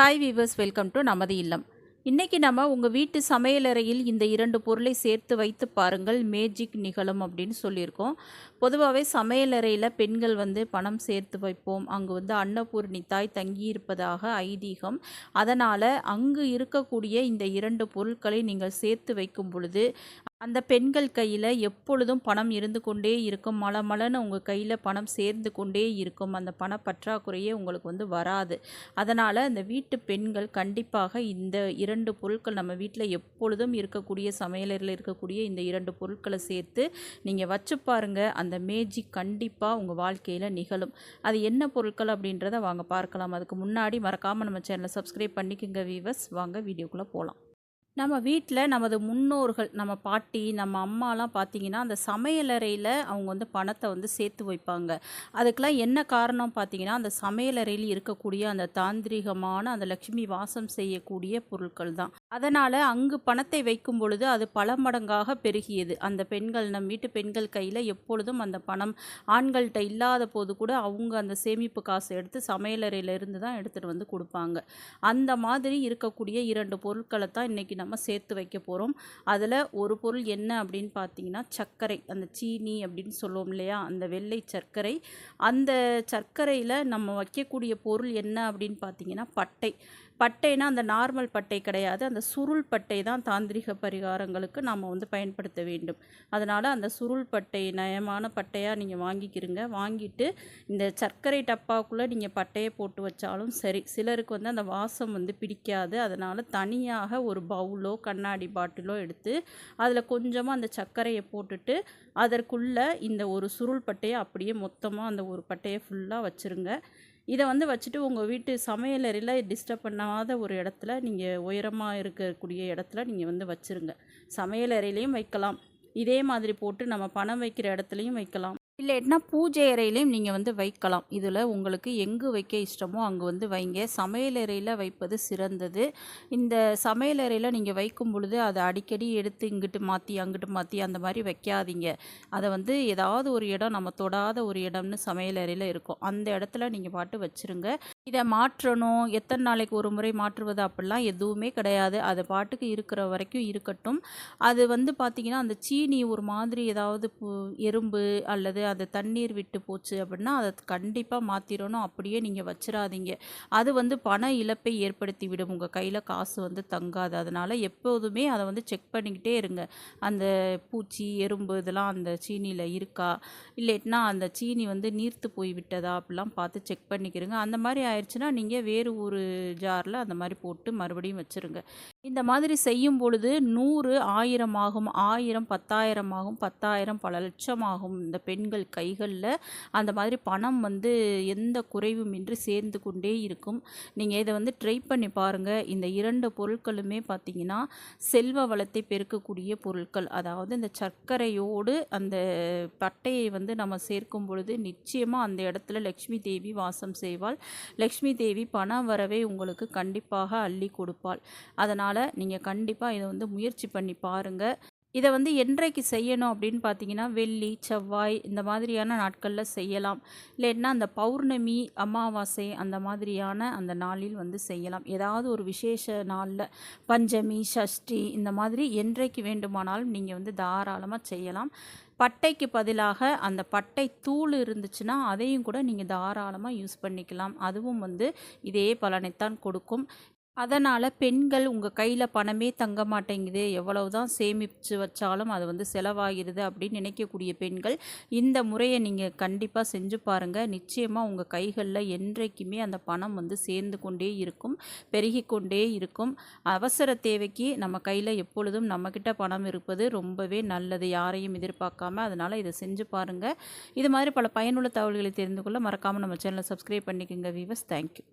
Hi viewers welcome to நமது இல்லம். இன்றைக்கி நம்ம உங்கள் வீட்டு சமையலறையில் இந்த இரண்டு பொருளை சேர்த்து வைத்து பாருங்கள் மேஜிக் நிகழும் அப்படின்னு சொல்லியிருக்கோம். பொதுவாகவே சமையலறையில் பெண்கள் வந்து பணம் சேர்த்து வைப்போம். அங்கு வந்து அன்னபூர்ணி தாய் தங்கியிருப்பதாக ஐதீகம். அதனால் அங்கு இருக்கக்கூடிய இந்த இரண்டு பொருட்களை நீங்கள் சேர்த்து வைக்கும் பொழுது அந்த பெண்கள் கையில் எப்பொழுதும் பணம் இருந்து கொண்டே இருக்கும். மலமலன்னு உங்கள் கையில் பணம் சேர்ந்து கொண்டே இருக்கும். அந்த பண பற்றாக்குறையே உங்களுக்கு வந்து வராது. அதனால் இந்த வீட்டு பெண்கள் கண்டிப்பாக இந்த இரண்டு பொருட்கள் நம்ம வீட்டில் எப்பொழுதும் இருக்கக்கூடிய சமையலறையில் இருக்கக்கூடிய இந்த இரண்டு பொருட்களை சேர்த்து நீங்கள் வச்சு பாருங்கள் அந்த மேஜிக் கண்டிப்பாக உங்கள் வாழ்க்கையில் நிகழும். அது என்ன பொருட்கள் அப்படின்றத வாங்க பார்க்கலாம். அதுக்கு முன்னாடி மறக்காமல் நம்ம சேனலை சப்ஸ்கிரைப் பண்ணிக்கோங்க வீவர்ஸ் வாங்க வீடியோக்குள்ளே போகலாம் நம்ம வீட்டில் நமது முன்னோர்கள் நம்ம பாட்டி நம்ம அம்மாலாம் பார்த்திங்கன்னா அந்த சமையலறையில் அவங்க வந்து பணத்தை வந்து சேர்த்து வைப்பாங்க. அதுக்கெலாம் என்ன காரணம் பார்த்திங்கன்னா அந்த சமையலறையில் இருக்கக்கூடிய அந்த தாந்திரிகமான அந்த லக்ஷ்மி வாசம் செய்யக்கூடிய பொருட்கள் தான். அதனால் அங்கு பணத்தை வைக்கும் பொழுது அது பல மடங்காக பெருகியது. அந்த பெண்கள் நம் வீட்டு பெண்கள் கையில் எப்பொழுதும் அந்த பணம் ஆண்கள்கிட்ட இல்லாத போது கூட அவங்க அந்த சேமிப்பு காசை எடுத்து சமையலறையில் இருந்து தான் எடுத்துகிட்டு வந்து கொடுப்பாங்க. அந்த மாதிரி இருக்கக்கூடிய இரண்டு பொருட்களை தான் இன்றைக்கி நம்ம நம்ம சேர்த்து வைக்க போகிறோம் அதில் ஒரு பொருள் என்ன அப்படின்னு பார்த்தீங்கன்னா சர்க்கரை. அந்த சீனி அப்படின்னு சொல்லுவோம் இல்லையா? அந்த வெள்ளை சர்க்கரை. அந்த சர்க்கரையில் நம்ம வைக்கக்கூடிய பொருள் என்ன அப்படின்னு பார்த்தீங்கன்னா பட்டை. பட்டைனா அந்த நார்மல் பட்டை கிடையாது. அந்த சுருள் பட்டை தான் தாந்திரிக பரிகாரங்களுக்கு நாம் வந்து பயன்படுத்த வேண்டும். அதனால் அந்த சுருள் பட்டை நயமான பட்டையாக நீங்கள் வாங்கிக்கிறீங்க வாங்கிட்டு இந்த சர்க்கரை டப்பாக்குள்ளே நீங்கள் பட்டையை போட்டு வச்சாலும் சரி. சிலருக்கு வந்து அந்த வாசம் வந்து பிடிக்காது. அதனால் தனியாக ஒரு பவுலோ கண்ணாடி பாட்டிலோ எடுத்து அதில் கொஞ்சமாக அந்த சர்க்கரையை போட்டுட்டு அதற்குள்ளே இந்த ஒரு சுருள் பட்டையை அப்படியே மொத்தமாக அந்த ஒரு பட்டையை ஃபுல்லாக வச்சுருங்க. இதை வந்து வச்சுட்டு உங்கள் வீட்டு சமையலறையில் டிஸ்டர்ப் பண்ணாத ஒரு இடத்துல நீங்கள் உயரமாக இருக்கக்கூடிய இடத்துல நீங்கள் வந்து வச்சுருங்க. சமையலறையிலையும் வைக்கலாம். இதே மாதிரி போட்டு நம்ம பணம் வைக்கிற இடத்துலையும் வைக்கலாம். இல்லைன்னா பூஜை அறையிலையும் நீங்கள் வந்து வைக்கலாம். இதில் உங்களுக்கு எங்கு வைக்க இஷ்டமோ அங்கே வந்து வைங்க. சமையலறையில் வைப்பது சிறந்தது. இந்த சமையலறையில் நீங்கள் வைக்கும் பொழுது அதை அடிக்கடி எடுத்து இங்கிட்டு மாற்றி அங்கிட்டு மாற்றி அந்த மாதிரி வைக்காதீங்க. அதை வந்து ஏதாவது ஒரு இடம் நம்ம தொடாத ஒரு இடம்னு சமையலறையில் இருக்கும். அந்த இடத்துல நீங்கள் பாட்டு வச்சுருங்க. இதை மாற்றணும். எத்தனை நாளைக்கு ஒரு முறை மாற்றுவது அப்படிலாம் எதுவுமே கிடையாது. அது பாட்டுக்கு இருக்கிற வரைக்கும் இருக்கட்டும். அது வந்து பார்த்திங்கன்னா அந்த சீனி ஒரு மாதிரி ஏதாவது எறும்பு அல்லது அது தண்ணீர் விட்டு போச்சு அப்படின்னா அதை கண்டிப்பாக மாற்றிடணும் அப்படியே நீங்கள் வச்சிடாதீங்க அது வந்து பண இழப்பை ஏற்படுத்தி விடும். உங்கள் கையில் காசு வந்து தங்காது. அதனால் எப்போதுமே அதை வந்து செக் பண்ணிக்கிட்டே இருங்க. அந்த பூச்சி எறும்பு இதெல்லாம் அந்த சீனியில் இருக்கா? இல்லைன்னா அந்த சீனி வந்து நீர்த்து போய் விட்டதா? அப்படிலாம் பார்த்து செக் பண்ணிக்கிறங்க அந்த மாதிரி ஆயிடுச்சுன்னா நீங்கள் வேறு ஒரு ஜாரில் அந்த மாதிரி போட்டு மறுபடியும் வச்சுருங்க. இந்த மாதிரி செய்யும் பொழுது நூறு ஆயிரம் ஆகும் ஆயிரம் பத்தாயிரம் ஆகும் பத்தாயிரம் பல லட்சம் ஆகும். இந்த பெண்கள் கைகளில் அந்த மாதிரி பணம் வந்து எந்த குறைவும் இன்றி சேர்ந்து கொண்டே இருக்கும். நீங்கள் இதை வந்து ட்ரை பண்ணி பாருங்கள் இந்த இரண்டு பொருட்களுமே பார்த்திங்கன்னா செல்வ வளத்தை பெருக்கக்கூடிய பொருட்கள். அதாவது இந்த சர்க்கரையோடு அந்த பட்டையை வந்து நம்ம சேர்க்கும் பொழுது நிச்சயமாக அந்த இடத்துல லக்ஷ்மி தேவி வாசம் செய்வாள். லக்ஷ்மி தேவி பணம் வரவே உங்களுக்கு கண்டிப்பாக அள்ளி கொடுப்பாள். அதனால் அதனால் நீங்கள் கண்டிப்பாக இதை வந்து முயற்சி பண்ணி பாருங்கள் இதை வந்து என்றைக்கு செய்யணும் அப்படின்னு பார்த்தீங்கன்னா வெள்ளி செவ்வாய் இந்த மாதிரியான நாட்களில் செய்யலாம். இல்லைன்னா அந்த பௌர்ணமி அமாவாசை அந்த மாதிரியான அந்த நாளில் வந்து செய்யலாம். ஏதாவது ஒரு விசேஷ நாளில் பஞ்சமி சஷ்டி இந்த மாதிரி என்றைக்கு வேண்டுமானாலும் நீங்கள் வந்து தாராளமாக செய்யலாம். பட்டைக்கு பதிலாக அந்த பட்டை தூள் இருந்துச்சுன்னா அதையும் கூட நீங்கள் தாராளமாக யூஸ் பண்ணிக்கலாம். அதுவும் வந்து இதே பலனைத்தான் கொடுக்கும். அதனால் பெண்கள் உங்கள் கையில் பணமே தங்க மாட்டேங்குது. எவ்வளவு தான் சேமித்து வச்சாலும் அது வந்து செலவாகிடுது அப்படின்னு நினைக்கக்கூடிய பெண்கள் இந்த முறையை நீங்கள் கண்டிப்பாக செஞ்சு பாருங்கள் நிச்சயமாக உங்கள் கைகளில் என்றைக்குமே அந்த பணம் வந்து சேர்ந்து கொண்டே இருக்கும் பெருகி கொண்டே இருக்கும். அவசர தேவைக்கு நம்ம கையில் எப்பொழுதும் நம்மக்கிட்ட பணம் இருப்பது ரொம்பவே நல்லது. யாரையும் எதிர்பார்க்காம அதனால் இதை செஞ்சு பாருங்கள் இது மாதிரி பல பயனுள்ள தகவல்களை தெரிந்து கொள்ள மறக்காமல் நம்ம சேனலை சப்ஸ்கிரைப் பண்ணிக்கோங்க வீவர்ஸ் தேங்க்யூ